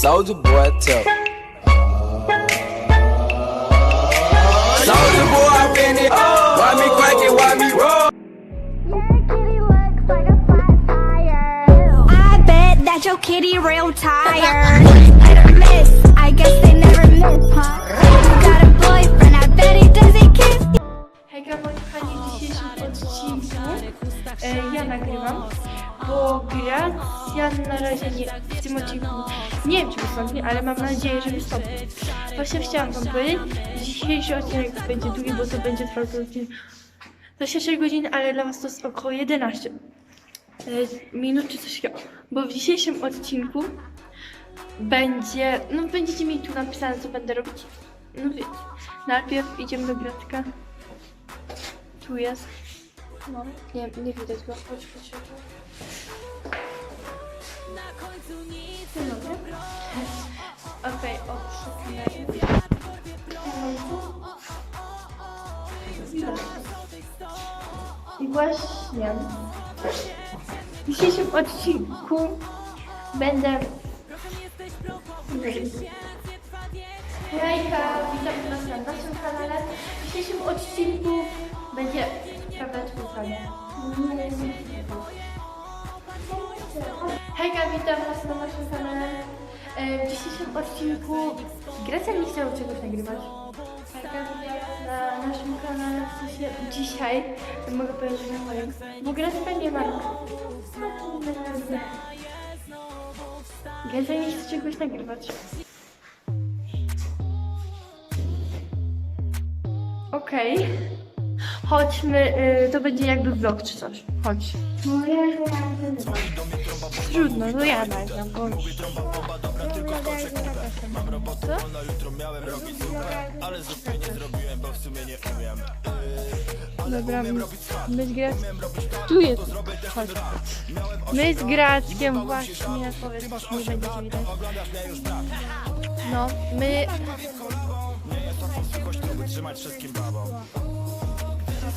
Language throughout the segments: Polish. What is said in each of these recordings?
Soldier boy, tell. Soldier boy, I been it. Why me crack it? Why me roll? I bet that your kitty real tired. Hit or miss, I guess they never miss, huh? You got a boyfriend, I bet he doesn't kiss you. Hejka odcinku e, ja nagrywam, bo Gracja na razie nie, w tym odcinku nie wiem czy wystąpi, ale mam nadzieję, że wystąpi. Właśnie chciałam wam powiedzieć, dzisiejszy odcinek będzie długi, bo to będzie trwał odcinek 26 godzin, ale dla was to jest około 11 e, minut czy coś takiego, bo w dzisiejszym odcinku będzie, no będziecie mieli tu napisane co będę robić, no wiecie, najpierw idziemy do Gratka. Tu jest. No, nie, nie widać go. Chodź, chodź, chodź. Dzień dobry. Okej, o, przy kamerze. I właśnie w dzisiejszym odcinku będę... Hejka, witam Was na naszym kanale. W dzisiejszym odcinku będzie... Pytanie? Hejka, witam Was na naszym kanale. E, W dzisiejszym odcinku Grecja nie chciała czegoś nagrywać. Hejka, witam Was na naszym kanale. W sensie dzisiaj mogę powiedzieć, że na moim. Bo Grecja nie ma. Grecja nie chce czegoś nagrywać. Okej. Chodźmy, y, to będzie jakby vlog czy coś. Chodź. No ja już mam Trudno, to ja nagram, bo... Co? Dobra, my z Grackiem... Tu jest, chodź. My z Grackiem właśnie, powiedz, nie będziecie widać. No, my...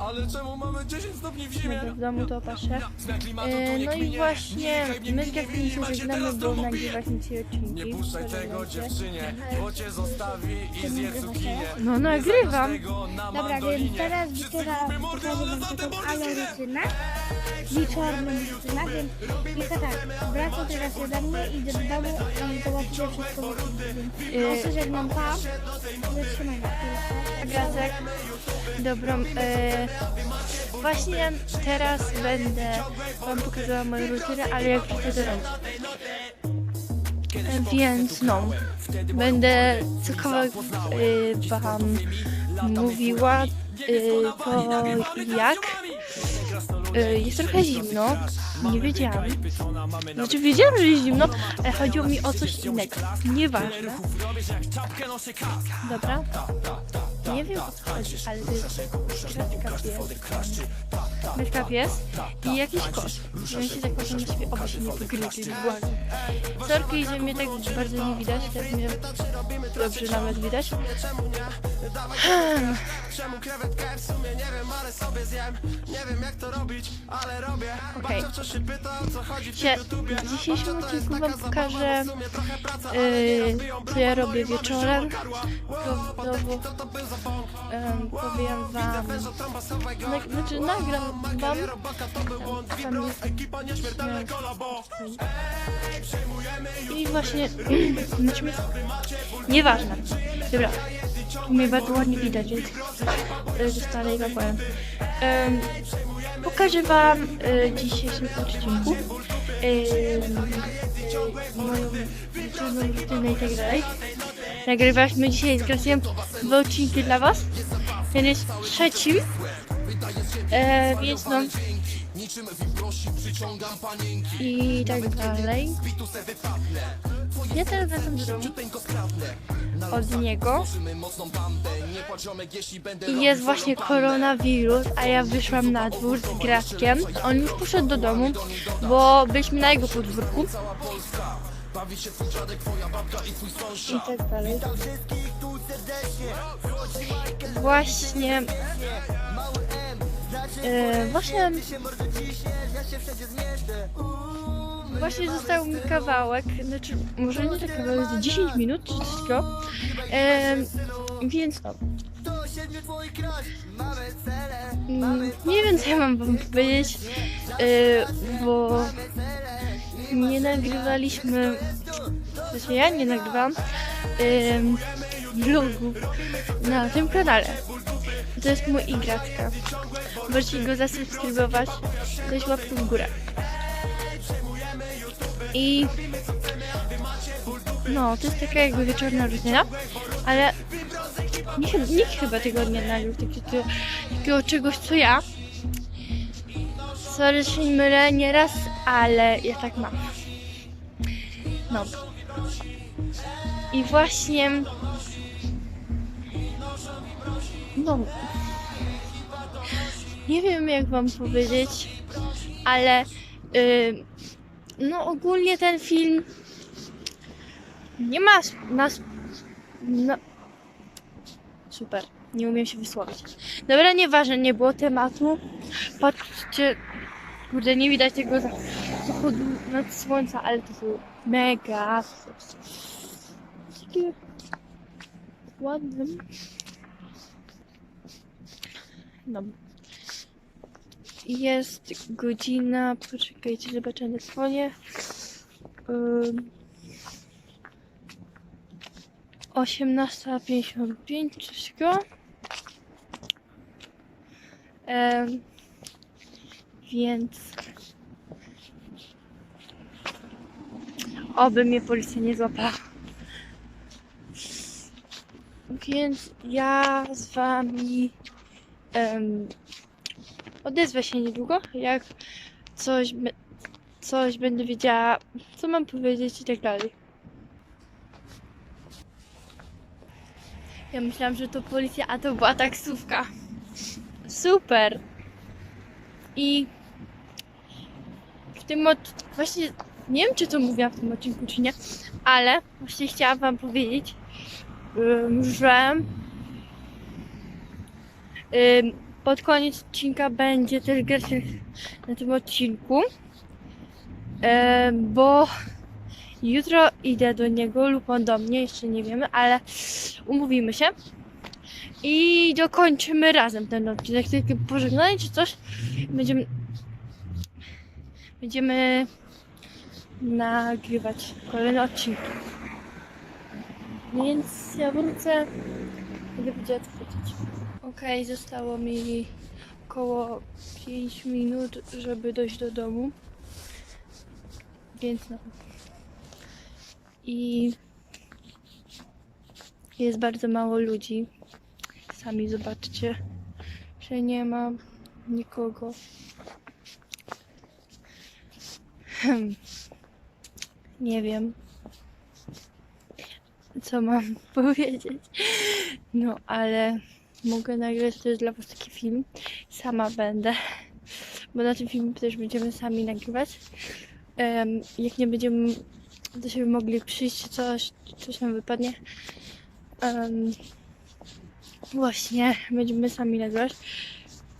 Ale czemu mamy 10 stopni w zimie? w domu to patrzę. E, no i właśnie my z Jacqueline się żegnamy, bo nagrywać nic jej odcinki. Nie puszczaj tego dziewczynie, bo cię zostawi i zje cukinię. No nagrywam. Tego na Dobra, więc teraz teraz pokażę wam taką aloryczynę. Wieczorną rutynę, więc Wika tak, wracam teraz ode mnie, idę do domu i zobaczycie wszystko w filmie. Ja się żegnam tam. Zatrzymaj na. Dobrą. E, właśnie teraz będę wam pokazała moją rutynę, ale jak wrócę do domu. Więc no, będę co kawałek e, wam mówiła e, to jak. E, jest trochę zimno, nie wiedziałam. Znaczy wiedziałam, że jest zimno, ale chodziło mi o coś innego. Nieważne. Dobra. Nie wiem o co chodzi, ale to jest kratka pies. Kratka pies i jakiś kot. Ja się tak potem siebie oba się nie pogryźli, błagam. Sorki, że mnie tak bardzo nie widać, tak mnie dobrze nawet widać. Hmm. Okej. Się- W dzisiejszym odcinku wam pokażę, yy, co ja robię wieczorem. Znowu um, powiem wam, nag, znaczy nagram wam, tam jest i właśnie, znaczy mnie, nieważne, dobra, tu mnie bardzo ładnie widać, więc wam powiem. Em, pokażę wam y, w dzisiejszym odcinku y, moją rutynę i tak dalej. Nagrywaliśmy dzisiaj z Gracją dwa odcinki dla was. Ten jest trzecim. E, więc no. I tak dalej. Ja teraz do domu. Od niego. I jest właśnie koronawirus, a ja wyszłam na dwór z Grackiem. On już poszedł do domu, bo byliśmy na jego podwórku. I tak dalej. Właśnie. E, właśnie. Właśnie został mi kawałek, znaczy może nie tak kawałek, z 10 minut czy coś takiego. E, więc. Mm, Nie wiem co ja mam wam powiedzieć, e, bo nie nagrywaliśmy, znaczy ja nie nagrywam em, vlogu na tym kanale. To jest mój igraczka. Możecie go zasubskrybować, dać łapkę w górę. I no, to jest taka jakby wieczorna rutyna, ale nikt, nikt chyba tego nie nagrał, takiego, takiego czegoś co ja. Sorry, się mylę nieraz, ale ja tak mam. No. I właśnie. No. Nie wiem, jak Wam powiedzieć, ale. y, no, ogólnie ten film. Nie ma nas. No. Super. Nie umiem się wysłowić. Dobra, nieważne, nie było tematu. Patrzcie. Kurde, nie widać tego za- zachodu nad słońca, ale to są mega. Takie ładne. No. Jest godzina, poczekajcie, zobaczę na telefonie. Ym, 18.55 coś takiego. Em, więc oby mnie policja nie złapała. Więc ja z wami em, odezwę się niedługo, jak coś, coś będę wiedziała, co mam powiedzieć i tak dalej. Ja myślałam, że to policja, a to była taksówka. Super! I w tym od... właśnie nie wiem, czy to mówiłam w tym odcinku, czy nie, ale właśnie chciałam Wam powiedzieć, że pod koniec odcinka będzie też na tym odcinku, ym, bo jutro idę do niego lub on do mnie, jeszcze nie wiemy, ale umówimy się. I dokończymy razem ten odcinek, takie pożegnanie czy coś, będziemy będziemy nagrywać kolejne odcinki. Więc ja wrócę, będę wiedziała Okej, zostało mi około 5 minut, żeby dojść do domu. Więc no. I jest bardzo mało ludzi. Sami zobaczcie, że nie ma nikogo. Hmm. Nie wiem, co mam powiedzieć. No, ale mogę nagrać też dla Was taki film. Sama będę, bo na tym filmie też będziemy sami nagrywać. Em, jak nie będziemy do siebie mogli przyjść, coś, coś nam wypadnie. Em, właśnie, będziemy sami nagrywać.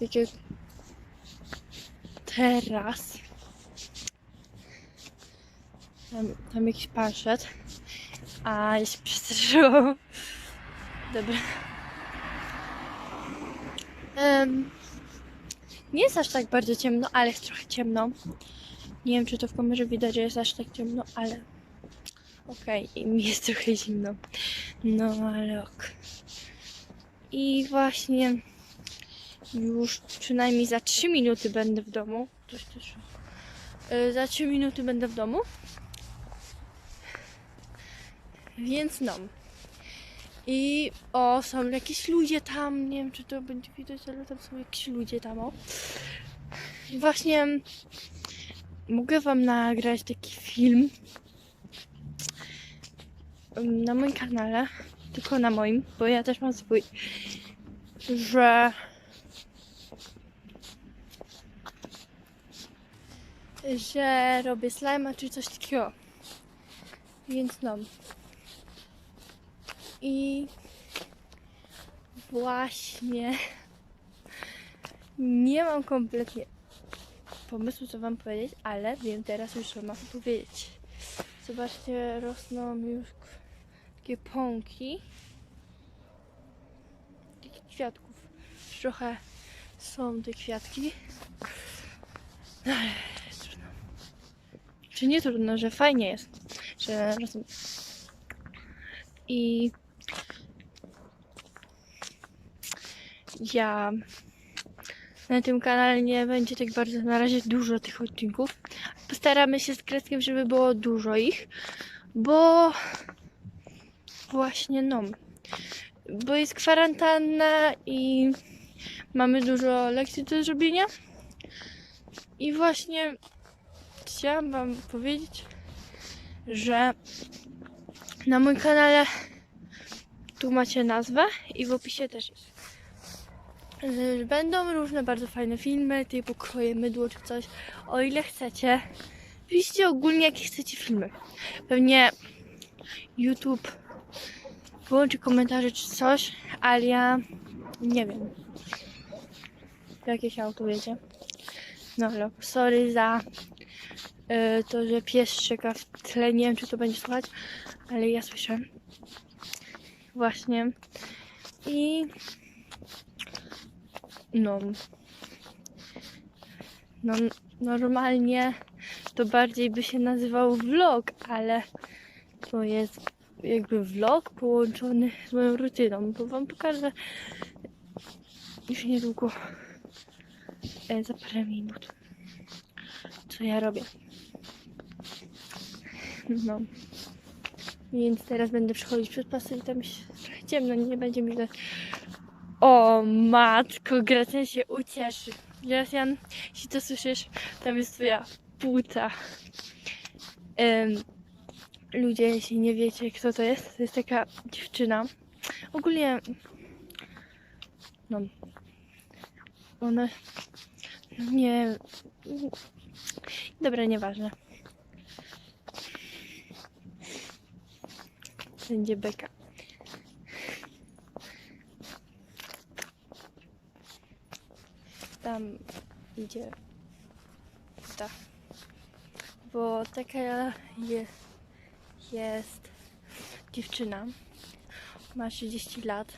Tak jak teraz. Tam, tam jakiś pan szedł, a ja się przestraszyłam. Dobra. Em, nie jest aż tak bardzo ciemno, ale jest trochę ciemno. Nie wiem, czy to w kamerze widać, że jest aż tak ciemno, ale okej, i mi jest trochę zimno. No, ale ok. I właśnie już przynajmniej za 3 minuty będę w domu. Coś też. Y, Za 3 minuty będę w domu. Więc no. I o, są jakieś ludzie tam. Nie wiem, czy to będzie widać, ale tam są jakieś ludzie tam. O. I właśnie mogę Wam nagrać taki film na moim kanale, tylko na moim, bo ja też mam swój, że że robię slime czy coś takiego. Więc no. I właśnie nie mam kompletnie pomysłu, co wam powiedzieć, ale wiem teraz już, co mam powiedzieć. Zobaczcie, rosną już takie pąki takich kwiatków. Trochę są te kwiatki. Ale trudno. Czy nie trudno, że fajnie jest, że rosną. I ja na tym kanale nie będzie tak bardzo na razie dużo tych odcinków. Postaramy się z Kreckiem, żeby było dużo ich, bo właśnie no, bo jest kwarantanna i mamy dużo lekcji do zrobienia. I właśnie chciałam Wam powiedzieć, że na moim kanale tu macie nazwę i w opisie też jest. Będą różne bardzo fajne filmy, typu kroje mydło czy coś, o ile chcecie. Piszcie ogólnie jakie chcecie filmy. Pewnie YouTube wyłączy komentarze czy coś, ale ja nie wiem. Jakieś auto jedzie. No, ale sorry za y, to, że pies szczeka w tle. Nie wiem, czy to będzie słychać, ale ja słyszę. Właśnie. I no. No, normalnie to bardziej by się nazywał vlog, ale to jest jakby vlog połączony z moją rutyną, bo wam pokażę już niedługo e, za parę minut co ja robię. No. Więc teraz będę przechodzić przez pasy i tam się ciemno, nie będzie mi widać. O matko, Gracjan się ucieszy. Gracjan, jeśli to słyszysz, tam jest twoja płuca. Em, ludzie, jeśli nie wiecie, kto to jest, to jest taka dziewczyna. Ogólnie, no, ona, no nie, dobra, nieważne. Będzie beka. Tam idzie ta. Bo taka jest, jest dziewczyna. Ma 30 lat.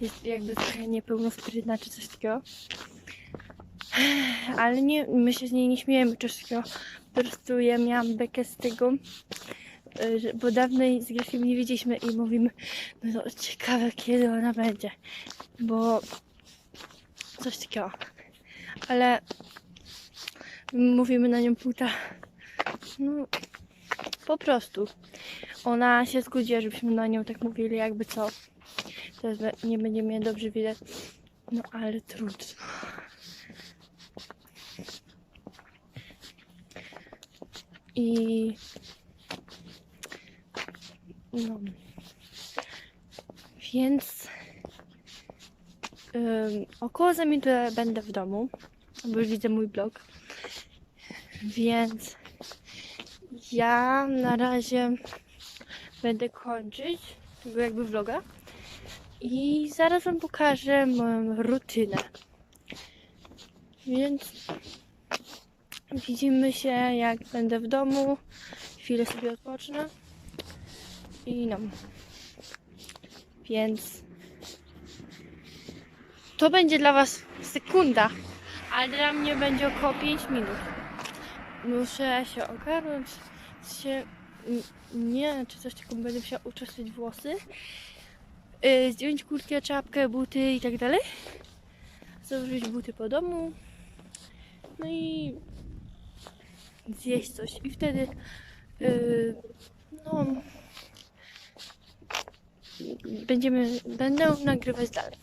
Jest jakby trochę niepełnosprytna czy coś takiego. Ale nie, my się z niej nie śmiejemy czy coś takiego. Po prostu ja miałam bekę z tego, że- bo dawno jej z Grzesiem nie widzieliśmy i mówimy, no to ciekawe kiedy ona będzie. Bo coś takiego. Ale mówimy na nią puta. No, po prostu. Ona się zgodziła, żebyśmy na nią tak mówili, jakby co. Teraz nie będzie mnie dobrze widać. No ale trudno. I no. Więc ym, około za będę w domu, bo już widzę mój blog. Więc ja na razie będę kończyć tego jakby vloga i zaraz wam pokażę moją rutynę. Więc widzimy się jak będę w domu. Chwilę sobie odpocznę. I no. Więc to będzie dla was sekunda, ale dla mnie będzie około 5 minut. Muszę się ogarnąć, się nie, czy coś takiego będę musiała uczesać włosy, yy, zdjąć kurtkę, czapkę, buty i tak dalej, założyć buty po domu, no i zjeść coś i wtedy yy, no będziemy, będę nagrywać dalej.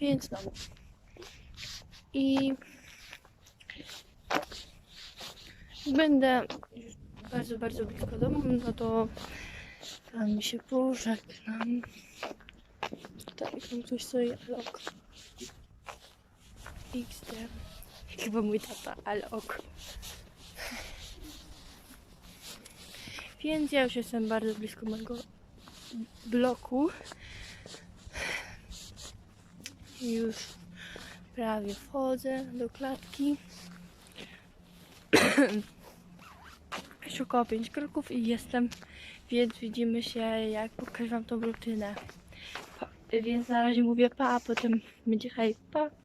Więc no. I będę bardzo, bardzo blisko domu, no to tam się pożegnam. Tutaj tam coś sobie ok. XD. Chyba mój tata, ale ok. Więc ja już jestem bardzo blisko mojego bloku. Już prawie wchodzę do klatki. Jeszcze około 5 kroków i jestem, więc widzimy się jak pokażę wam tą rutynę. Pa, więc na razie mówię pa, a potem będzie hej, pa.